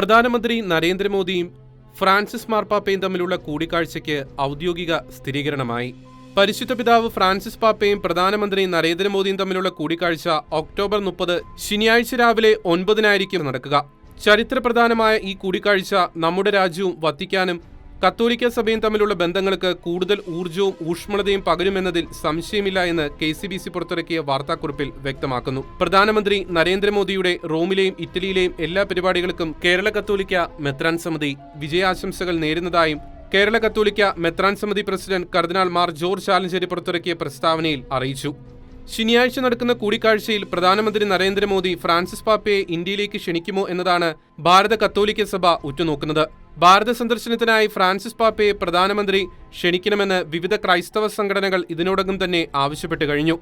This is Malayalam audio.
പ്രധാനമന്ത്രി നരേന്ദ്രമോദിയും ഫ്രാൻസിസ് മാർപ്പാപ്പയും തമ്മിലുള്ള കൂടിക്കാഴ്ചയ്ക്ക് ഔദ്യോഗിക സ്ഥിരീകരണമായി. പരിശുദ്ധ പിതാവ് ഫ്രാൻസിസ് പാപ്പയും പ്രധാനമന്ത്രി നരേന്ദ്രമോദിയും തമ്മിലുള്ള കൂടിക്കാഴ്ച ഒക്ടോബർ മുപ്പത് ശനിയാഴ്ച രാവിലെ ഒൻപതിനായിരിക്കും നടക്കുക. ചരിത്രപ്രധാനമായ ഈ കൂടിക്കാഴ്ച നമ്മുടെ രാജ്യവും വത്തിക്കാനും കത്തോലിക്ക സഭയും തമ്മിലുള്ള ബന്ധങ്ങൾക്ക് കൂടുതൽ ഊർജവും ഊഷ്മളതയും പകരുമെന്നതിൽ സംശയമില്ല എന്ന് കെ സി ബി സി പുറത്തിറക്കിയ വാർത്താക്കുറിപ്പിൽ വ്യക്തമാക്കുന്നു. പ്രധാനമന്ത്രി നരേന്ദ്രമോദിയുടെ റോമിലെയും ഇറ്റലിയിലെയും എല്ലാ പരിപാടികൾക്കും കേരള കത്തോലിക്ക മെത്രാൻ സമിതി വിജയാശംസകൾ നേരുന്നതായും കേരള കത്തോലിക്ക മെത്രാൻ സമിതി പ്രസിഡന്റ് കർദിനാൾ മാർ ജോർജ് ആലഞ്ചേരി പുറത്തിറക്കിയ പ്രസ്താവനയിൽ അറിയിച്ചു. ശനിയാഴ്ച നടക്കുന്ന കൂടിക്കാഴ്ചയിൽ പ്രധാനമന്ത്രി നരേന്ദ്രമോദി ഫ്രാൻസിസ് പാപ്പയെ ഇന്ത്യയിലേക്ക് ക്ഷണിക്കുമോ എന്നതാണ് ഭാരത കത്തോലിക്ക സഭ ഉറ്റുനോക്കുന്നത്. ഭാരത സന്ദർശനത്തിനായി ഫ്രാൻസിസ് പാപ്പയെ പ്രധാനമന്ത്രി ക്ഷണിക്കണമെന്ന് വിവിധ ക്രൈസ്തവ സംഘടനകൾ ഇതിനോടകം തന്നെ ആവശ്യപ്പെട്ടു കഴിഞ്ഞു.